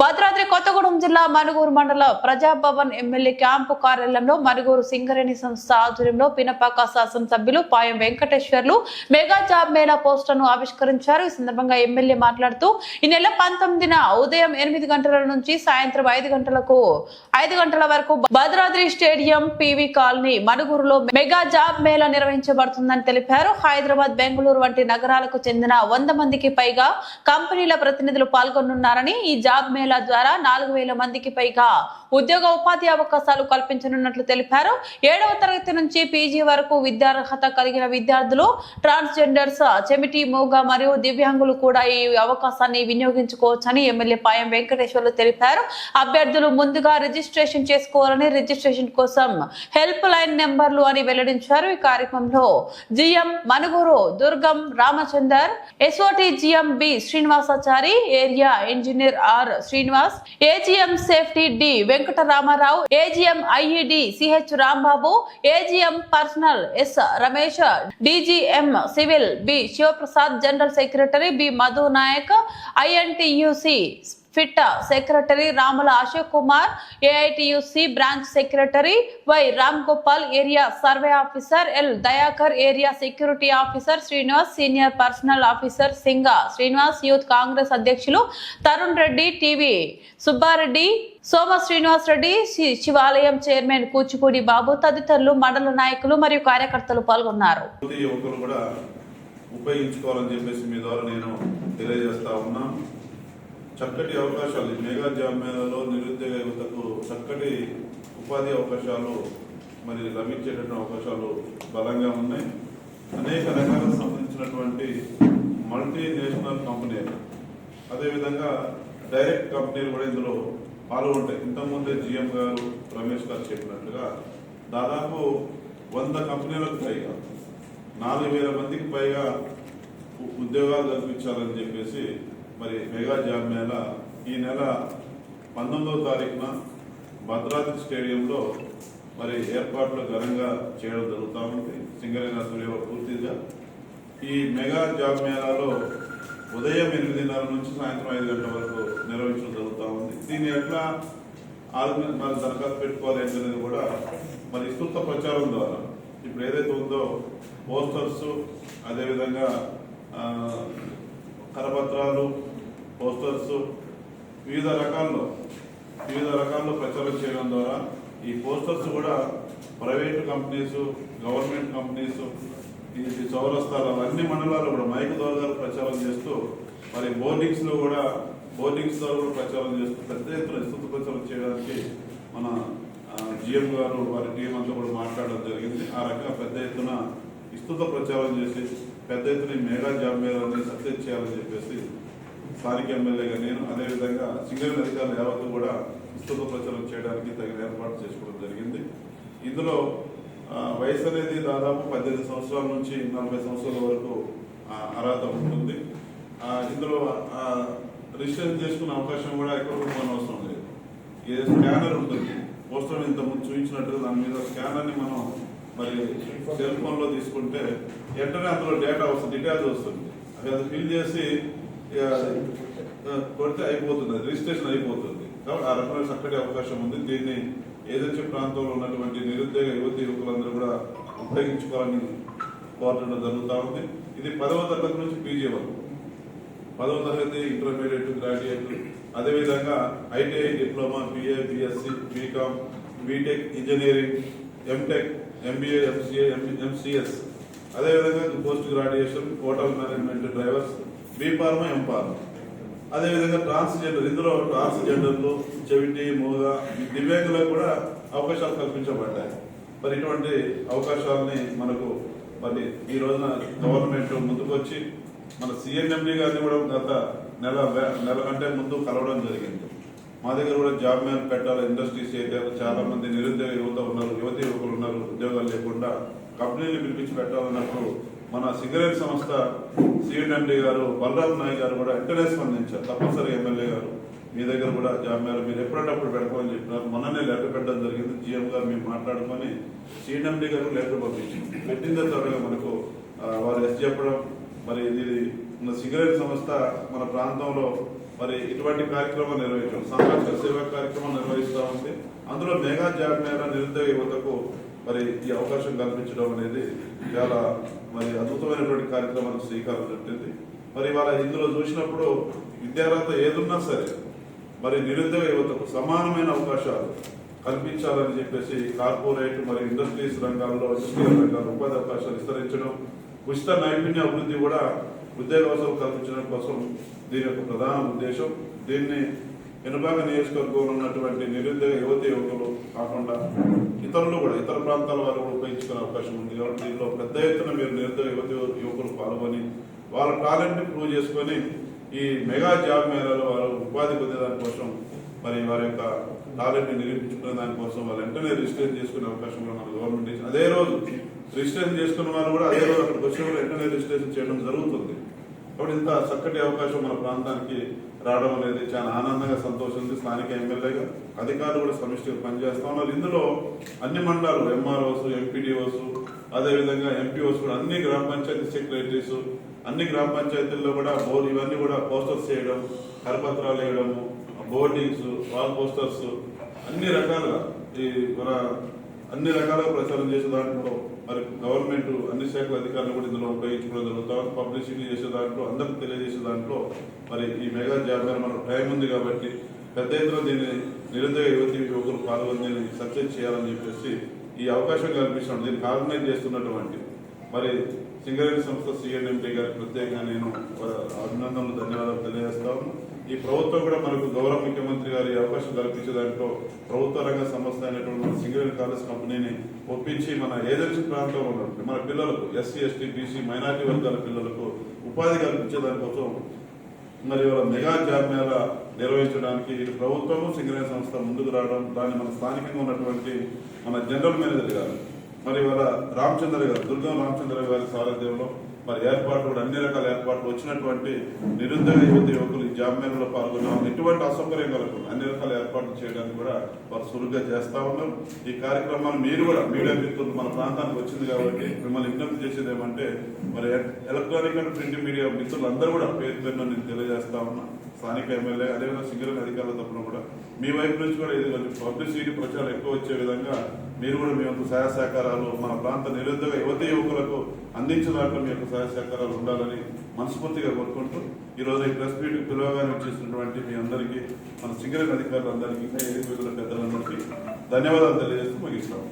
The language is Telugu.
భద్రాద్రి కొత్తగూడెం జిల్లా మనుగూరు మండల ప్రజాభవన్ ఎమ్మెల్యే క్యాంపు కార్యాలయంలో మనుగూరు సింగరేణి సంస్థ ఆధ్వర్యంలో పినపాక శాసనసభ్యులు పాయం వెంకటేశ్వర్లు మెగా జాబ్ మేళా పోస్టర్ను ఆవిష్కరించారు. ఈ సందర్భంగా ఎమ్మెల్యే మాట్లాడుతూ ఈ నెల పంతొమ్మిదిన ఉదయం ఎనిమిది గంటల నుంచి సాయంత్రం ఐదు గంటలకు ఐదు గంటల వరకు భద్రాద్రి స్టేడియం పివి కాలనీ మనుగూరులో మెగా జాబ్ మేళా నిర్వహించబడుతుందని తెలిపారు. హైదరాబాద్ బెంగళూరు వంటి నగరాలకు చెందిన వంద మందికి పైగా కంపెనీల ప్రతినిధులు పాల్గొనున్నారని ఈ జాబ్ మేళా ద్వారా నాలుగు వేల మందికి పైగా ఉద్యోగ ఉపాధి అవకాశాలు కల్పించనున్నట్లు తెలిపారు. ఏడవ తరగతి నుంచి పీజీ వరకు విద్యార్హత కలిగిన విద్యార్థులు ట్రాన్స్జెండర్స్ చెమిటి మూగ మరియు దివ్యాంగులు కూడా ఈ అవకాశాన్ని వినియోగించుకోవచ్చని ఎమ్మెల్యే పాయం వెంకటేశ్వర్లు తెలిపారు. అభ్యర్థులు ముందుగా రిజిస్ట్రేషన్ చేసుకోవాలని రిజిస్ట్రేషన్ కోసం హెల్ప్ లైన్ నెంబర్లు అని వెల్లడించారు. ఈ కార్యక్రమంలో GM Manuguru Durgam Ramachander SOT GM B Srinivasachari area engineer R Srinivas AGM safety D Venkataramarao AGM IED CH Rambabu AGM personnel S Ramesh DGM civil B Sivaprasad general secretary B Madhu Naik INTUC pit secretary Ramula Ashok Kumar AITUC branch secretary Y Ram Gopal area survey officer L Dayakar area security officer Srinivas senior personnel officer Singa Srinivas youth Congress అధ్యక్షులు తరుణ్ రెడ్డి టీవీ సుబ్బారెడ్డి సోమ శ్రీనివాస్ రెడ్డి శివాలయం చైర్మన్ కూచిపూడి బాబు తదితరులు మండల నాయకులు మరియు కార్యకర్తలు పాల్గొన్నారు. ఉపయోగించుకోవాలని చెప్పేసి మీ ద్వారా నేను తెలియజేస్తా ఉన్నాను. చక్కటి అవకాశాలు ఈ మెగా జాబ్ నిరుద్యోగ యువతకు చక్కటి ఉపాధి అవకాశాలు మరి లభించేటటువంటి అవకాశాలు బలంగా ఉన్నాయి. అనేక రంగాలకు సంబంధించినటువంటి మల్టీనేషనల్ కంపెనీలు అదేవిధంగా డైరెక్ట్ కంపెనీలు కూడా ఇందులో పాల్గొంటాయి. ఇంతకుముందే జిఎం గారు రమేష్ గారు చెప్పినట్లుగా దాదాపు వంద కంపెనీలకు పైగా నాలుగు వేల మందికి పైగా ఉద్యోగాలు కల్పించాలని చెప్పేసి మరి మెగా జాబ్ మేళా ఈ నెల పంతొమ్మిదవ తారీఖున భద్రాద్రి స్టేడియంలో మరి ఏర్పాట్లు ఘనంగా చేయడం జరుగుతూ ఉంది. సింగరేణ సూర్య పూర్తిగా. ఈ మెగా జాబ్ మేళాలో ఉదయం ఎనిమిదిన్నర నుంచి సాయంత్రం ఐదు గంటల వరకు నిర్వహించడం జరుగుతూ ఉంది. దీన్ని ఎట్లా ఆర్గనైజ్ మరి దరఖాస్తు పెట్టుకోవాలి అనేది కూడా మరి విస్తృత ప్రచారం ద్వారా. ఇప్పుడు ఏదైతే ఉందో పోస్టర్స్ అదేవిధంగా కరపత్రాలు పోస్టర్స్ వివిధ రకాల్లో వివిధ రకాల్లో ప్రచారం చేయడం ద్వారా ఈ పోస్టర్స్ కూడా ప్రైవేట్ కంపెనీస్ గవర్నమెంట్ కంపెనీస్ ఈ చౌరస్తాలు అన్ని మండలాల్లో కూడా మైక్ ద్వారా ప్రచారం చేస్తూ మరి బోర్డింగ్స్లో కూడా బోర్డింగ్స్ ద్వారా కూడా ప్రచారం చేస్తూ పెద్ద ఎత్తున విస్తృత ప్రచారం చేయడానికి మన జిఎం గారు వారి టీం అంతా కూడా మాట్లాడడం జరిగింది. ఆ రకంగా పెద్ద ఎత్తున విస్తృత ప్రచారం చేసి పెద్ద ఎత్తున మేఘా మెగా జాబ్ మేళాన్ని సక్సెస్ చేయాలని చెప్పేసి స్థానిక ఎమ్మెల్యేగా నేను అదేవిధంగా సింగరేణి అధికారులు యావత్తు కూడా విస్తృత ప్రచారం చేయడానికి తగిన ఏర్పాటు చేసుకోవడం జరిగింది. ఇందులో వయసు అనేది దాదాపు పద్దెనిమిది సంవత్సరాల నుంచి నలభై సంవత్సరాల వరకు అర్హత ఉంటుంది. ఇందులో రిజిస్ట్రేషన్ చేసుకునే అవకాశం కూడా ఎక్కడ కూడా అవసరం లేదు. ఏ స్కానర్ ఉంటుంది పోస్టర్ ఇంతకుముందు ముందు చూపించినట్టు దాని మీద స్కానర్ని మనం మరి సెల్ ఫోన్లో తీసుకుంటే వెంటనే అందులో డేటా వస్తుంది డీటెయిల్స్ వస్తుంది. అది అది ఫిల్ చేసి కొడితే అయిపోతుంది రిజిస్ట్రేషన్ అయిపోతుంది. కాబట్టి ఆ రకమైన చక్కటి అవకాశం ఉంది. దీన్ని ఏదైతే ప్రాంతంలో ఉన్నటువంటి నిరుద్యోగ యువతి యువకులందరూ కూడా ఉపయోగించుకోవాలని కోరడం జరుగుతూ ఉంది. ఇది పదవ తరగతి నుంచి పీజీ వరకు. పదవ తరగతి ఇంటర్మీడియట్ గ్రాడ్యుయేట్ అదేవిధంగా ITI diploma BA BSc BCom BTech engineering MTech MBA MCA MCS అదేవిధంగా post graduation hotel management drivers B pharma M అదేవిధంగా ట్రాన్స్జెండర్ ఇందులో ట్రాన్స్జెండర్లు చెవిటి మూగ దివ్యాంగులకు కూడా అవకాశాలు కల్పించబడ్డాయి. మరి ఇటువంటి అవకాశాలని మనకు మరి ఈ రోజున గవర్నమెంట్ ముందుకొచ్చి మన సీఎంఎండి గారిని కూడా గత నెల నెల కంటే ముందు కలవడం జరిగింది. మా దగ్గర కూడా జాబ్ మ్యాన్ పెట్టాలి ఇండస్ట్రీస్ చేయాలి చాలా మంది నిరుద్యోగ యువత ఉన్నారు యువతి యువకులు ఉన్నారు ఉద్యోగాలు లేకుండా కంపెనీలు పిలిపించి పెట్టాలన్నప్పుడు మన సిగరెట్ సంస్థ సిఎండి గారు బలరాం నాయక్ గారు కూడా వెంటనే స్పందించారు. తప్పనిసరి ఎమ్మెల్యే గారు మీ దగ్గర కూడా జాబ్ మ్యాన్ మీరు ఎప్పుడప్పుడు పెడతామని చెప్పినారు. మొన్ననే లెటర్ పెట్టడం జరిగింది. జిఎం గారు మేము మాట్లాడుకొని సిఎండి గారు లెటర్ పంపించింది పెట్టిన త్వరగా మనకు వారు ఎస్ చెప్పడం మరి ఇది సిగరెట్ సంస్థ మన ప్రాంతంలో మరి ఇటువంటి కార్యక్రమం నిర్వహించాం. సామాజిక సేవా కార్యక్రమం నిర్వహిస్తా ఉంది. అందులో మెగా జాబ్ మేళా నిరుద్యోగ యువతకు మరి ఈ అవకాశం కల్పించడం అనేది చాలా మరి అద్భుతమైనటువంటి కార్యక్రమానికి శ్రీకారం చుట్టింది. మరి వాళ్ళ ఇందులో చూసినప్పుడు విద్యార్హత ఏదున్నా సరే మరి నిరుద్యోగ యువతకు సమానమైన అవకాశాలు కల్పించాలని చెప్పేసి కార్పొరేట్ మరి ఇండస్ట్రీస్ రంగాల్లో ఇండస్ట్రియల్ రంగాల్లో ఉపాధి అవకాశాలు విస్తరించడం ఉచిత నైపుణ్య అభివృద్ధి కూడా ఉద్యోగ కల్పించడం కోసం దీని యొక్క ప్రధాన ఉద్దేశం దీన్ని వెనుబాగ నియోజకవర్గంలో ఉన్నటువంటి నిరుద్యోగ యువతి యువకులు కాకుండా ఇతరులు కూడా ఇతర ప్రాంతాల వారు కూడా ఉపయోగించుకునే అవకాశం ఉంది. కాబట్టి దీనిలో పెద్ద ఎత్తున మీరు నిరుద్యోగ యువతి యువకులు పాల్గొని వాళ్ళ టాలెంట్ని ప్రూవ్ చేసుకొని ఈ మెగా జాబ్ మేళాలో వారు ఉపాధి పొందేదానికోసం మరి వారి యొక్క టాలెంట్ని నిరూపించుకునే దానికోసం వాళ్ళు వెంటనే రిజిస్ట్రేషన్ చేసుకునే అవకాశం కూడా మన గవర్నమెంట్ ఇచ్చింది. అదే రోజు రిజిస్ట్రేషన్ చేసుకున్న వారు కూడా అదే రోజు అక్కడికి వచ్చిన కూడా వెంటనే రిజిస్ట్రేషన్ చేయడం జరుగుతుంది. కాబట్టి ఇంత చక్కటి అవకాశం మన ప్రాంతానికి రావడం అనేది చాలా ఆనందంగా సంతోషంగా స్థానిక ఎమ్మెల్యేగా అధికారులు కూడా సమిష్టిగా పనిచేస్తా ఉన్నారు. ఇందులో అన్ని మండలాలు ఎంఆర్ఓస్ ఎంపీడీఓస్ అదేవిధంగా ఎంపీఓస్ కూడా అన్ని గ్రామ పంచాయతీ సెక్రటరీస్ అన్ని గ్రామ పంచాయతీల్లో కూడా బోర్డు ఇవన్నీ కూడా పోస్టర్స్ చేయడం కరపత్రాలు వేయడము బోర్డింగ్స్ వాల్ పోస్టర్స్ అన్ని రకాలుగా ఈ మన అన్ని రకాలుగా ప్రచారం చేసే దాంట్లో మరి గవర్నమెంట్ అన్ని శాఖల అధికారులు కూడా ఇందులో ఉపయోగించుకోవడం జరుగుతా పబ్లిసిటీ చేసే దాంట్లో అందరికి తెలియజేసే దాంట్లో మరి ఈ మెగా జాబ్ మనకు టైం ఉంది కాబట్టి పెద్ద ఎత్తున దీన్ని నిరుద్యోగ యువతి యువకులు పాల్గొని సక్సెస్ చేయాలని చెప్పేసి ఈ అవకాశం కల్పిస్తున్నాడు దీన్ని ఆర్గనైజ్ చేస్తున్నటువంటి మరి సింగరేణి సంస్థ సిఎన్ఎండి గారికి ప్రత్యేకంగా నేను అభినందనలు ధన్యవాదాలు తెలియజేస్తా ఈ ప్రభుత్వం కూడా మనకు గౌరవ ముఖ్యమంత్రి గారి అవకాశం కల్పించే దాంట్లో ప్రభుత్వ రంగ సంస్థ అనేటువంటి మన సింగరేణి కాలేజ్ కంపెనీని ఒప్పించి మన ఏజెన్సీ ప్రాంతంలో ఉన్నటువంటి మన పిల్లలకు ఎస్సీ ఎస్టీ బీసీ మైనార్టీ వర్గాల పిల్లలకు ఉపాధి కల్పించే దానికోసం మరి ఇవాళ మెగా జాబ్ మేళ నిర్వహించడానికి ప్రభుత్వము సింగరేణ సంస్థ ముందుకు రావడం దాన్ని మన స్థానికంగా ఉన్నటువంటి మన జనరల్ మేనేజర్ గారు మరి ఇవాళ రామచంద్ర గారు దుర్గం రామచంద్ర గారి సారథ్యంలో మరి ఏర్పాట్లు కూడా అన్ని రకాల ఏర్పాట్లు వచ్చినటువంటి నిరుద్యోగ యువత యువకులు ఈ జాబ్ మేళలో పాల్గొన్నాం. ఎటువంటి అసౌకర్యం కలగదు అన్ని రకాల ఏర్పాట్లు చేయడానికి కూడా వారు సులువుగా చేస్తా ఉన్నాం ఈ కార్యక్రమాన్ని మీరు కూడా మీడియా మిత్రులు మన ప్రాంతానికి వచ్చింది కాబట్టి మిమ్మల్ని విజ్ఞప్తి చేసేది ఏమంటే మరి ఎలక్ట్రానిక్ అండ్ ప్రింట్ మీడియా మిత్రులు అందరూ కూడా పేరు పేరున నేను తెలియజేస్తా ఉన్నా. స్థానిక ఎమ్మెల్యే అదేవిధంగా సింగరేణి అధికారుల తప్పున కూడా. మీ వైపు నుంచి కూడా ఇది కొంచెం పబ్లిసిటీ ప్రచారం ఎక్కువ వచ్చే విధంగా మీరు కూడా మీ యొక్క సహాయ సహకారాలు మన ప్రాంత నిరుద్యోగ యువత యువకులకు అందించడానికి మీ యొక్క సహాయ సహకారాలు ఉండాలని మనస్ఫూర్తిగా కోరుకుంటూ ఈరోజు ఈ ప్రెస్ మీట్ పిలవగానే వచ్చేసినటువంటి మీ అందరికీ మన సింగరేణి అధికారులందరికీ ఇంకా ఏడు పెద్దలందరికీ ధన్యవాదాలు తెలియజేస్తూ ముగిస్తాం.